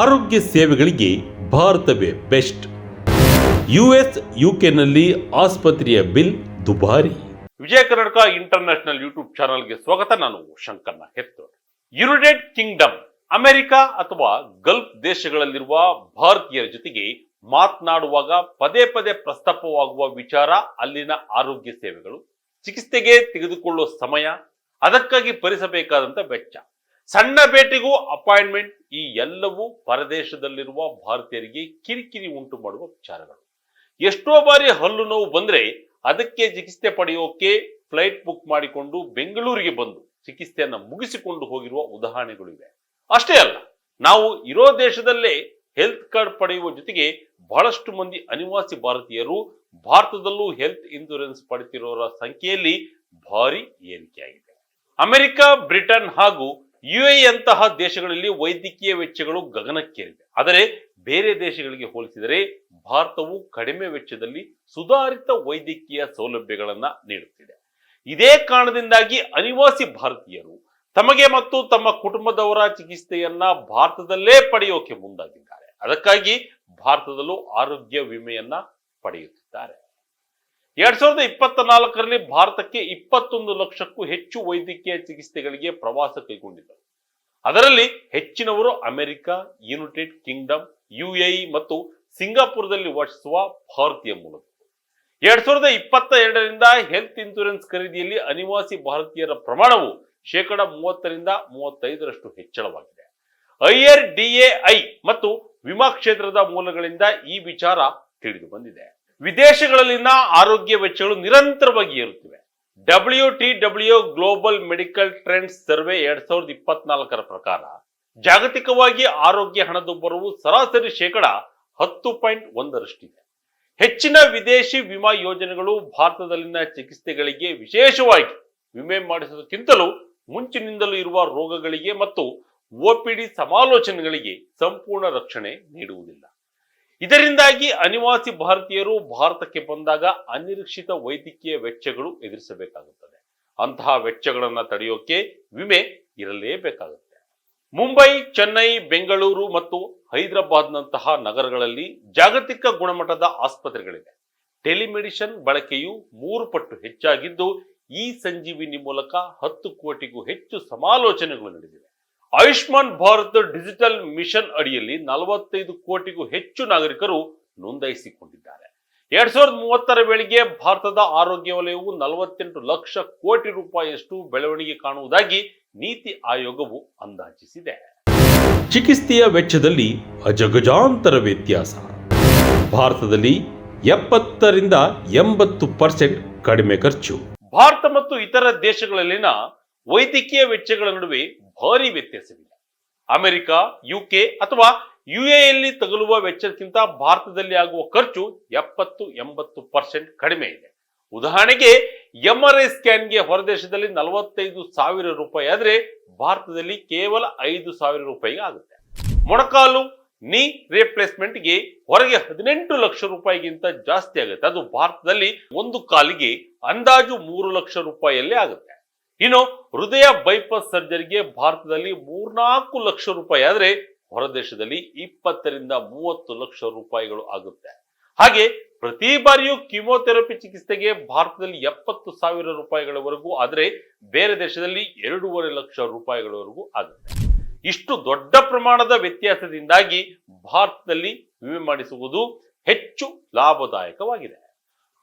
ಆರೋಗ್ಯ ಸೇವೆಗಳಿಗೆ ಭಾರತವೇ ಬೆಸ್ಟ್. ಯುಎಸ್, ಯುಕೆನಲ್ಲಿ ಆಸ್ಪತ್ರೆಯ ಬಿಲ್ ದುಬಾರಿ. ವಿಜಯ ಕರ್ನಾಟಕ ಇಂಟರ್ನ್ಯಾಷನಲ್ ಯೂಟ್ಯೂಬ್ ಚಾನಲ್ಗೆ ಸ್ವಾಗತ. ನಾನು ಶಂಕರ್ನ ಹೆತ್ತೋರ್ ಯುನೈಟೆಡ್ ಕಿಂಗ್ಡಮ್, ಅಮೆರಿಕ ಅಥವಾ ಗಲ್ಫ್ ದೇಶಗಳಲ್ಲಿರುವ ಭಾರತೀಯರ ಜೊತೆಗೆ ಮಾತನಾಡುವಾಗ ಪದೇ ಪದೇ ಪ್ರಸ್ತಾಪವಾಗುವ ವಿಚಾರ ಅಲ್ಲಿನ ಆರೋಗ್ಯ ಸೇವೆಗಳು. ಚಿಕಿತ್ಸೆಗೆ ತೆಗೆದುಕೊಳ್ಳುವ ಸಮಯ, ಅದಕ್ಕಾಗಿ ಭರಿಸಬೇಕಾದಂಥ ವೆಚ್ಚ. ಸಣ್ಣ ಭೇಟಿಗೂ ಅಪಾಯಿಂಟ್ಮೆಂಟ್ ಈ ಎಲ್ಲವೂ ಪರದೇಶದಲ್ಲಿರುವ ಭಾರತೀಯರಿಗೆ ಕಿರಿಕಿರಿ ಉಂಟು ಮಾಡುವ ವಿಚಾರಗಳು. ಎಷ್ಟೋ ಬಾರಿ ಹಲ್ಲು ನೋವು ಬಂದ್ರೆ ಅದಕ್ಕೆ ಚಿಕಿತ್ಸೆ ಪಡೆಯೋಕೆ ಫ್ಲೈಟ್ ಬುಕ್ ಮಾಡಿಕೊಂಡು ಬೆಂಗಳೂರಿಗೆ ಬಂದು ಚಿಕಿತ್ಸೆಯನ್ನು ಮುಗಿಸಿಕೊಂಡು ಹೋಗಿರುವ ಉದಾಹರಣೆಗಳು ಇವೆ. ಅಷ್ಟೇ ಅಲ್ಲ, ನಾವು ಇರೋ ದೇಶದಲ್ಲೇ ಹೆಲ್ತ್ ಕಾರ್ಡ್ ಪಡೆಯುವ ಜೊತೆಗೆ ಬಹಳಷ್ಟು ಮಂದಿ ಅನಿವಾಸಿ ಭಾರತೀಯರು ಭಾರತದಲ್ಲೂ ಹೆಲ್ತ್ ಇನ್ಶೂರೆನ್ಸ್ ಪಡೆತಿರೋರ ಸಂಖ್ಯೆಯಲ್ಲಿ ಭಾರಿ ಏರಿಕೆಯಾಗಿದೆ. ಅಮೆರಿಕ, ಬ್ರಿಟನ್ ಹಾಗೂ ಯುಎಇ ಅಂತಹ ದೇಶಗಳಲ್ಲಿ ವೈದ್ಯಕೀಯ ವೆಚ್ಚಗಳು ಗಗನಕ್ಕೇರಿವೆ ಆದರೆ ಬೇರೆ ದೇಶಗಳಿಗೆ ಹೋಲಿಸಿದರೆ ಭಾರತವು ಕಡಿಮೆ ವೆಚ್ಚದಲ್ಲಿ ಸುಧಾರಿತ ವೈದ್ಯಕೀಯ ಸೌಲಭ್ಯಗಳನ್ನ ನೀಡುತ್ತಿದೆ. ಇದೇ ಕಾರಣದಿಂದಾಗಿ ಅನಿವಾಸಿ ಭಾರತೀಯರು ತಮಗೆ ಮತ್ತು ತಮ್ಮ ಕುಟುಂಬದವರ ಚಿಕಿತ್ಸೆಯನ್ನ ಭಾರತದಲ್ಲೇ ಪಡೆಯೋಕೆ ಮುಂದಾಗಿದ್ದಾರೆ. ಅದಕ್ಕಾಗಿ ಭಾರತದಲ್ಲೂ ಆರೋಗ್ಯ ವಿಮೆಯನ್ನ ಪಡೆಯುತ್ತಿದ್ದಾರೆ. ಎರಡ್ ಸಾವಿರದ ಇಪ್ಪತ್ತ ನಾಲ್ಕರಲ್ಲಿ ಭಾರತಕ್ಕೆ ಇಪ್ಪತ್ತೊಂದು ಲಕ್ಷಕ್ಕೂ ಹೆಚ್ಚು ವೈದ್ಯಕೀಯ ಚಿಕಿತ್ಸೆಗಳಿಗೆ ಪ್ರವಾಸ ಕೈಗೊಂಡಿದ್ದರು. ಅದರಲ್ಲಿ ಹೆಚ್ಚಿನವರು ಅಮೆರಿಕ, ಯುನೈಟೆಡ್ ಕಿಂಗ್ಡಮ್, ಯುಎಇ ಮತ್ತು ಸಿಂಗಾಪುರದಲ್ಲಿ ವಾಸಿಸುವ ಭಾರತೀಯ ಮೂಲಕ ಎರಡ್ ಸಾವಿರದ ಇಪ್ಪತ್ತ ಎರಡರಿಂದ ಹೆಲ್ತ್ ಇನ್ಶೂರೆನ್ಸ್ ಖರೀದಿಯಲ್ಲಿ ಅನಿವಾಸಿ ಭಾರತೀಯರ ಪ್ರಮಾಣವು ಶೇಕಡ ಮೂವತ್ತರಿಂದ ಮೂವತ್ತೈದರಷ್ಟು ಹೆಚ್ಚಳವಾಗಿದೆ. ಐಆರ್ ಡಿಎಐ ಮತ್ತು ವಿಮಾ ಕ್ಷೇತ್ರದ ಮೂಲಗಳಿಂದ ಈ ವಿಚಾರ ತಿಳಿದು ಬಂದಿದೆ. ವಿದೇಶಗಳಲ್ಲಿನ ಆರೋಗ್ಯ ವೆಚ್ಚಗಳು ನಿರಂತರವಾಗಿ ಏರುತ್ತಿವೆ. W T W global medical trends survey ಎರಡ್ ಸಾವಿರದ ಇಪ್ಪತ್ನಾಲ್ಕರ ಪ್ರಕಾರ ಜಾಗತಿಕವಾಗಿ ಆರೋಗ್ಯ ಹಣದುಬ್ಬರವು ಸರಾಸರಿ ಶೇಕಡ ಹತ್ತು ಪಾಯಿಂಟ್ ಒಂದರಷ್ಟಿದೆ. ಹೆಚ್ಚಿನ ವಿದೇಶಿ ವಿಮಾ ಯೋಜನೆಗಳು ಭಾರತದಲ್ಲಿನ ಚಿಕಿತ್ಸೆಗಳಿಗೆ ವಿಶೇಷವಾಗಿ ವಿಮೆ ಮಾಡಿಸುವುದಕ್ಕಿಂತಲೂ ಮುಂಚಿನಿಂದಲೂ ಇರುವ ರೋಗಗಳಿಗೆ ಮತ್ತು ಒಪಿಡಿ ಸಮಾಲೋಚನೆಗಳಿಗೆ ಸಂಪೂರ್ಣ ರಕ್ಷಣೆ ನೀಡುವುದಿಲ್ಲ. ಇದರಿಂದಾಗಿ ಅನಿವಾಸಿ ಭಾರತೀಯರು ಭಾರತಕ್ಕೆ ಬಂದಾಗ ಅನಿರೀಕ್ಷಿತ ವೈದ್ಯಕೀಯ ವೆಚ್ಚಗಳು ಎದುರಿಸಬೇಕಾಗುತ್ತದೆ. ಅಂತಹ ವೆಚ್ಚಗಳನ್ನು ತಡೆಯೋಕೆ ವಿಮೆ ಇರಲೇಬೇಕಾಗುತ್ತೆ. ಮುಂಬೈ, ಚೆನ್ನೈ, ಬೆಂಗಳೂರು ಮತ್ತು ಹೈದರಾಬಾದ್ನಂತಹ ನಗರಗಳಲ್ಲಿ ಜಾಗತಿಕ ಗುಣಮಟ್ಟದ ಆಸ್ಪತ್ರೆಗಳಿವೆ. ಟೆಲಿಮೆಡಿಷನ್ ಬಳಕೆಯು ಮೂರು ಪಟ್ಟು ಹೆಚ್ಚಾಗಿದ್ದು, ಈ ಸಂಜೀವಿನಿ ಮೂಲಕ ಹತ್ತು ಕೋಟಿಗೂ ಹೆಚ್ಚು ಸಮಾಲೋಚನೆಗಳು ನಡೆದಿವೆ. ಆಯುಷ್ಮಾನ್ ಭಾರತ್ ಡಿಜಿಟಲ್ ಮಿಷನ್ ಅಡಿಯಲ್ಲಿ ನಲವತ್ತೈದು ಕೋಟಿಗೂ ಹೆಚ್ಚು ನಾಗರಿಕರು ನೋಂದಾಯಿಸಿಕೊಂಡಿದ್ದಾರೆ. ಎರಡ್ ಸಾವಿರದ ಮೂವತ್ತರ ವೇಳೆಗೆ ಭಾರತದ ಆರೋಗ್ಯ ವಲಯವು ನಲವತ್ತೆಂಟು ಲಕ್ಷ ಕೋಟಿ ರೂಪಾಯಿಯಷ್ಟು ಬೆಳವಣಿಗೆ ಕಾಣುವುದಾಗಿ ನೀತಿ ಆಯೋಗವು ಅಂದಾಜಿಸಿದೆ. ಚಿಕಿತ್ಸೆಯ ವೆಚ್ಚದಲ್ಲಿ ಅಜಗಜಾಂತರ ವ್ಯತ್ಯಾಸ. ಭಾರತದಲ್ಲಿ ಎಪ್ಪತ್ತರಿಂದ ಎಂಬತ್ತು ಪರ್ಸೆಂಟ್ ಕಡಿಮೆ ಖರ್ಚು. ಭಾರತ ಮತ್ತು ಇತರ ದೇಶಗಳಲ್ಲಿನ ವೈದ್ಯಕೀಯ ವೆಚ್ಚಗಳ ನಡುವೆ ಭಾರಿ ವ್ಯತ್ಯಾಸವಿದೆ ಅಮೆರಿಕ ಯುಕೆ ಅಥವಾ ಯುಎಯಲ್ಲಿ ತಗುಲುವ ವೆಚ್ಚಕ್ಕಿಂತ ಭಾರತದಲ್ಲಿ ಆಗುವ ಖರ್ಚು ಎಪ್ಪತ್ತು, ಎಂಬತ್ತು ಪರ್ಸೆಂಟ್ ಕಡಿಮೆ ಇದೆ. ಉದಾಹರಣೆಗೆ ಎಂ ಆರ್ ಐ ಸ್ಕ್ಯಾನ್ಗೆ ಹೊರದೇಶದಲ್ಲಿ ನಲವತ್ತೈದು ಸಾವಿರ ರೂಪಾಯಿ ಆದರೆ ಭಾರತದಲ್ಲಿ ಕೇವಲ ಐದು ಸಾವಿರ ರೂಪಾಯಿಗೆ ಆಗುತ್ತೆ. ಮೊಣಕಾಲು ನೀ ರಿಪ್ಲೇಸ್ಮೆಂಟ್ಗೆ ಹೊರಗೆ ಹದಿನೆಂಟು ಲಕ್ಷ ರೂಪಾಯಿಗಿಂತ ಜಾಸ್ತಿ ಆಗುತ್ತೆ. ಅದು ಭಾರತದಲ್ಲಿ ಒಂದು ಕಾಲಿಗೆ ಅಂದಾಜು ಮೂರು ಲಕ್ಷ ರೂಪಾಯಿಯಲ್ಲೇ ಆಗುತ್ತೆ. ಇನ್ನು ಹೃದಯ ಬೈಪಾಸ್ ಸರ್ಜರಿಗೆ ಭಾರತದಲ್ಲಿ ಮೂರ್ನಾಲ್ಕು ಲಕ್ಷ ರೂಪಾಯಿ ಆದರೆ ಹೊರದೇಶದಲ್ಲಿ ಇಪ್ಪತ್ತರಿಂದ ಮೂವತ್ತು ಲಕ್ಷ ರೂಪಾಯಿಗಳು ಆಗುತ್ತೆ. ಹಾಗೆ ಪ್ರತಿ ಬಾರಿಯೂ ಕಿಮೋಥೆರಪಿ ಚಿಕಿತ್ಸೆಗೆ ಭಾರತದಲ್ಲಿ ಎಪ್ಪತ್ತು ಸಾವಿರ ರೂಪಾಯಿಗಳವರೆಗೂ ಆದರೆ ಬೇರೆ ದೇಶದಲ್ಲಿ ಎರಡೂವರೆ ಲಕ್ಷ ರೂಪಾಯಿಗಳವರೆಗೂ ಆಗುತ್ತೆ. ಇಷ್ಟು ದೊಡ್ಡ ಪ್ರಮಾಣದ ವ್ಯತ್ಯಾಸದಿಂದಾಗಿ ಭಾರತದಲ್ಲಿ ವಿಮೆ ಮಾಡಿಸುವುದು ಹೆಚ್ಚು ಲಾಭದಾಯಕವಾಗಿದೆ.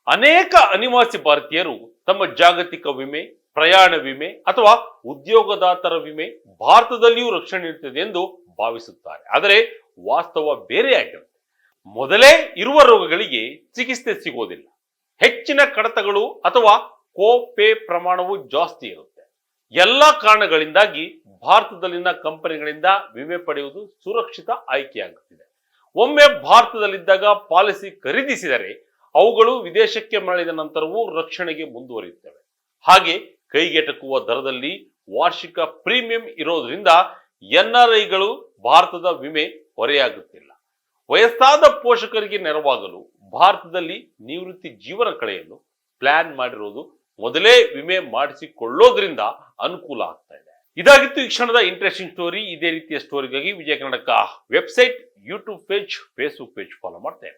ಅನೇಕ ಅನಿವಾಸಿ ಭಾರತೀಯರು ತಮ್ಮ ಜಾಗತಿಕ ವಿಮೆ, ಪ್ರಯಾಣ ವಿಮೆ ಅಥವಾ ಉದ್ಯೋಗದಾತರ ವಿಮೆ ಭಾರತದಲ್ಲಿಯೂ ರಕ್ಷಣೆ ನೀಡುತ್ತದೆ ಎಂದು ಭಾವಿಸುತ್ತಾರೆ. ಆದರೆ ವಾಸ್ತವ ಬೇರೆಯಾಗಿರುತ್ತೆ ಮೊದಲೇ ಇರುವ ರೋಗಗಳಿಗೆ ಚಿಕಿತ್ಸೆ ಸಿಗೋದಿಲ್ಲ. ಹೆಚ್ಚಿನ ಕಡತಗಳು ಅಥವಾ ಕೋಪೆ ಪ್ರಮಾಣವು ಜಾಸ್ತಿ ಇರುತ್ತೆ. ಎಲ್ಲ ಕಾರಣಗಳಿಂದಾಗಿ ಭಾರತದಲ್ಲಿನ ಕಂಪನಿಗಳಿಂದ ವಿಮೆ ಪಡೆಯುವುದು ಸುರಕ್ಷಿತ ಆಯ್ಕೆಯಾಗುತ್ತಿದೆ. ಒಮ್ಮೆ ಭಾರತದಲ್ಲಿದ್ದಾಗ ಪಾಲಿಸಿ ಖರೀದಿಸಿದರೆ ಅವುಗಳು ವಿದೇಶಕ್ಕೆ ಮರಳಿದ ನಂತರವೂ ರಕ್ಷಣೆಗೆ ಮುಂದುವರಿಯುತ್ತವೆ. ಹಾಗೆ ಕೈಗೆಟಕುವ ದರದಲ್ಲಿ ವಾರ್ಷಿಕ ಪ್ರೀಮಿಯಂ ಇರೋದ್ರಿಂದ ಎನ್ಆರ್ಐಗಳು ಭಾರತದ ವಿಮೆ ಹೊರೆಯಾಗುತ್ತಿಲ್ಲ. ವಯಸ್ಸಾದ ಪೋಷಕರಿಗೆ ನೆರವಾಗಲು ಭಾರತದಲ್ಲಿ ನಿವೃತ್ತಿ ಜೀವನ ಕಳೆಯಲು ಪ್ಲಾನ್ ಮಾಡಿರೋದು ಮೊದಲೇ ವಿಮೆ ಮಾಡಿಸಿಕೊಳ್ಳೋದ್ರಿಂದ ಅನುಕೂಲ ಆಗ್ತಾ ಇದೆ. ಇದಾಗಿತ್ತು ಈ ಕ್ಷಣದ ಇಂಟ್ರೆಸ್ಟಿಂಗ್ ಸ್ಟೋರಿ ಇದೇ ರೀತಿಯ ಸ್ಟೋರಿಗಾಗಿ Vijaya Karnataka website YouTube page Facebook page follow ಮಾಡ್ತೇನೆ